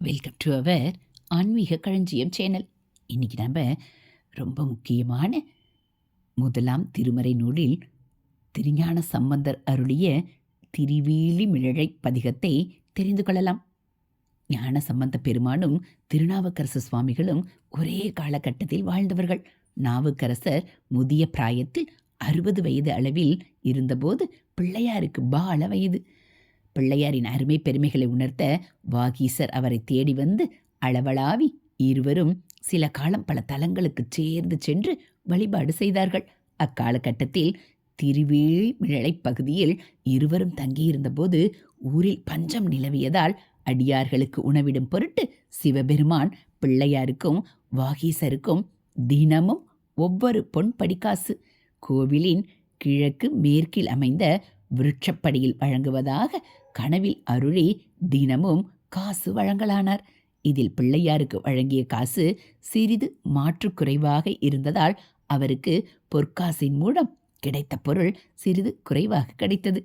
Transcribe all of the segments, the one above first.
Welcome to our ஆன்மீக களஞ்சியம் channel இன்னைக்கு நம்ம ரொம்ப முக்கியமான முதலாம் திருமறை நூலில் திருஞான சம்பந்தர் அருளிய திருவேலி மிழழை பதிகத்தை தெரிந்து கொள்ளலாம். ஞான சம்பந்த பெருமானும் திருநாவுக்கரசு சுவாமிகளும் ஒரே காலகட்டத்தில் வாழ்ந்தவர்கள். நாவுக்கரசர் முதிய பிராயத்தில் அறுபது வயது அளவில் இருந்தபோது பிள்ளையாருக்கு பால வயது. பிள்ளையாரின் அருமை பெருமைகளை உணர்த்த வாகீசர் அவரை தேடி வந்து அளவளாவி இருவரும் சில காலம் பல தலங்களுக்கு சேர்ந்து சென்று வழிபாடு செய்தார்கள். அக்காலகட்டத்தில் திருவேழிமிழலை பகுதியில் இருவரும் தங்கியிருந்தபோது ஊரில் பஞ்சம் நிலவியதால் அடியார்களுக்கு உணவிடும் பொருட்டு சிவபெருமான் பிள்ளையாருக்கும் வாகீசருக்கும் தினமும் ஒவ்வொரு பொன் படிக்காசு கோவிலின் கிழக்கு மேற்கில் அமைந்த விருட்சப்படியில் வழங்குவதாக கனவில் அருளி தினமும் காசு வழங்கலானார். இதில் பிள்ளையாருக்கு வழங்கிய காசு சிறிது மாற்றுக்குறைவாக இருந்ததால் அவருக்கு பொற்காசின் மூலம் கிடைத்த பொருள் சிறிது குறைவாக கிடைத்தது.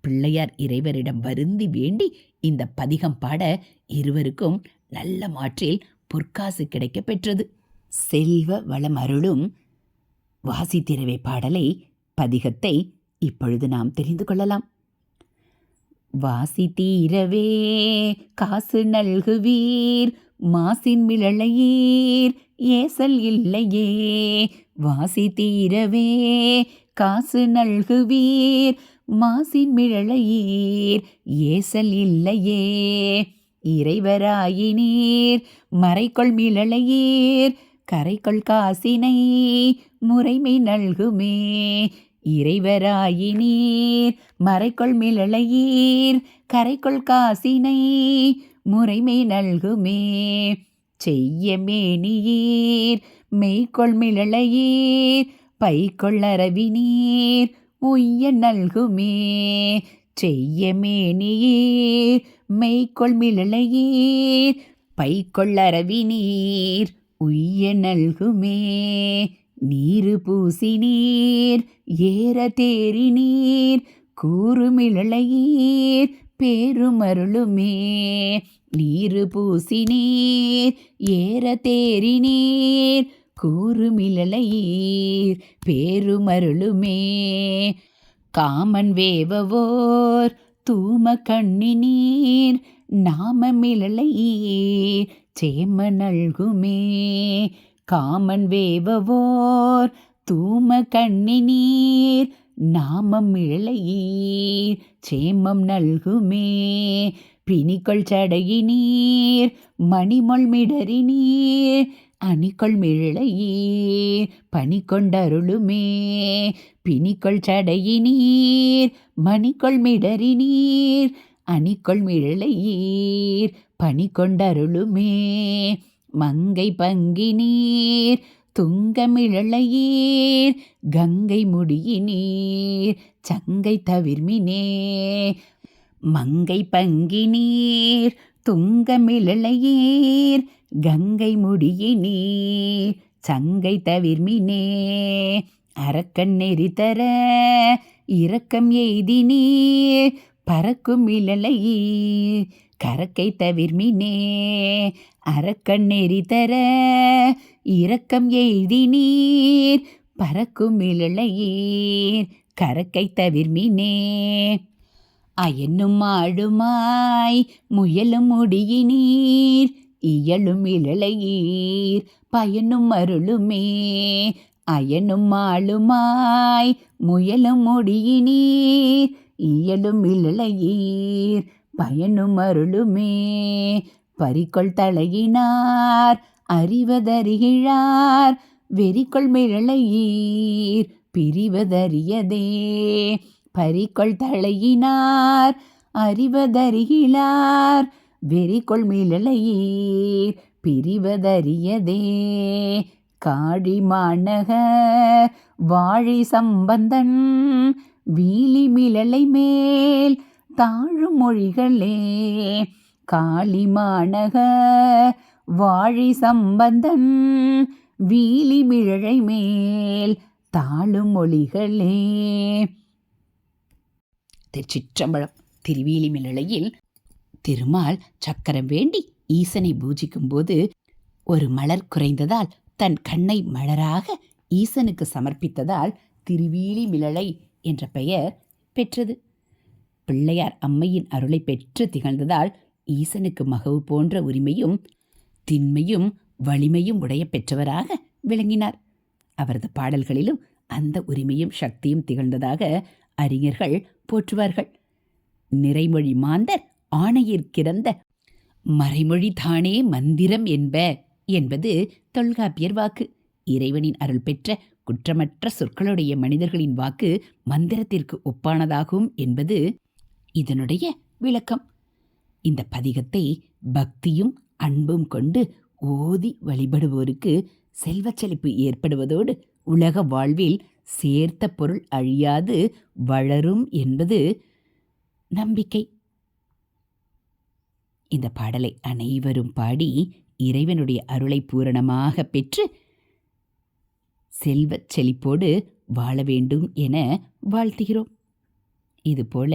பிள்ளையார் இறைவரிடம் வருந்தி வேண்டி இந்த பதிகம் பாட இருவருக்கும் நல்ல மாற்றில் பொற்காசு கிடைக்கப் பெற்றது. செல்வ வளம் அருளும் வாசித்திரவை பாடலை பதிகத்தை இப்பொழுது நாம் தெரிந்து கொள்ளலாம். வாசி தீரவே காசு நல்குவீர் மாசின் மிளளையீர் ஏசல் இல்லையே. வாசி தீரவே காசு நல்குவீர் மாசின் மிழலையீர் ஏசல் இல்லையே. இறைவராயினீர் மறைக்கொள் மிழலையீர் கரைக்கொள் காசினை முறைமை நல்குமே. இறைவராயினீர். மறைக்கொள் மிளலையீர் கரைக்கொள் காசினை முறைமை நல்குமே. செய்ய மேனியீர். மெய்க்கொள் மிளலையீர் பைக்கொள் அரவினீர் உய்ய நல்குமே. செய்ய மேனியீர். மெய்க்கொள் மிளலையீர் பைக்கொள் அரவினீர் உய்ய நல்குமே. நீரு பூசி நீர் ஏற தேறி நீர் கூறுமிழலையீர் பேருமருளுமே நீரு பூசி நீர் ஏற தேறி நீர் கூறுமிழலையீர் பேருமருளுமே காமன் வேவவோர் தூம கண்ணி நீர் நாமமிழலையீர் சேம நல்குமே. காமன் வேவவோர் தூம கண்ணி நீர் நாமம் இழையீர் சேமம் நல்குமே பிணிக்கொள் சடையி நீர் மணிமொள் மிடறி நீர் அணிக்கொள் மிழலையீர் பனி கொண்டருளுமே பிணிக்கொள் சடையி நீர் மணிக்கொள் மிடறி நீர் அணிக்கொள் மிழையீர் பனி கொண்டருளுமே மங்கை பங்கினீர் துங்கமிழலையீர் கங்கை முடியினீர் சங்கை தவிர்மினே மங்கை பங்கினீர் துங்கமிழலையீர் கங்கை முடியினீர் சங்கை தவிர்மினே அரக்கன் நெறித்தர இரக்கம் எய்தினீர் பறக்கும் இழலையீர். கரக்கை தவிர்மினே அரக்கன் நெறி தர இரக்கம் எய்தி நீர் பறக்கும் இழலையீர் கரக்கை தவிர்மினே அயனும் ஆடுமாய் முயலும் முடியினீர் இயலும் இழலையீர் பயனும் அருளுமே. அயனும் ஆளுமாய் முயலும் முடியினீர் இயலும் இழலையீர் பயனும் அருளுமே. பறிக்கொள் தலையினார் அறிவதறிகிழார் வெறிக்கொள் மிழலையீர் பிரிவதறியதே. பறிக்கொள் தலையினார் அறிவதறிகிழார் வெறிக்கொள் மிழலையீர் பிரிவதறியதே. காடி மாநகர் வாழி சம்பந்தன் வீலி மிழலை மேல் தாழும் மொழிகளே காளிமாநக வாழி சம்பந்தன் வீலி மிழழை மேல் தாழும் மொழிகளே திருச்சிற்றம்பலம் திருவீலி மிழலையில் திருமால் சக்கரம் வேண்டி ஈசனை பூஜிக்கும்போது ஒரு மலர் குறைந்ததால் தன் கண்ணை மலராக ஈசனுக்கு சமர்ப்பித்ததால் திருவீலி மிழலை என்ற பெயர் பெற்றது. பிள்ளையார் அம்மையின் அருளை பெற்று திகழ்ந்ததால் ஈசனுக்கு மகவு போன்ற உரிமையும் திண்மையும் வலிமையும் உடைய பெற்றவராக விளங்கினார். அவரது பாடல்களிலும் அந்த உரிமையும் சக்தியும் திகழ்ந்ததாக அறிஞர்கள் போற்றுவார்கள். நிறைமொழி மாந்தர் ஆணையிற்கிறந்த மறைமொழி தானே மந்திரம் என்ப என்பது தொல்காப்பியர் வாக்கு. இறைவனின் அருள் பெற்ற குற்றமற்ற சொற்களுடைய மனிதர்களின் வாக்கு மந்திரத்திற்கு ஒப்பானதாகும் என்பது இதனுடைய விளக்கம். இந்த பதிகத்தை பக்தியும் அன்பும் கொண்டு ஓதி வழிபடுவோருக்கு செல்வச் செழிப்பு ஏற்படுவதோடு உலக வாழ்வில் சேர்த்த பொருள் அழியாது வளரும் என்பது நம்பிக்கை. இந்த பாடலை அனைவரும் பாடி இறைவனுடைய அருளை பூரணமாக பெற்று செல்வச் செழிப்போடு வாழ வேண்டும் என வாழ்த்துகிறோம். இதுபோல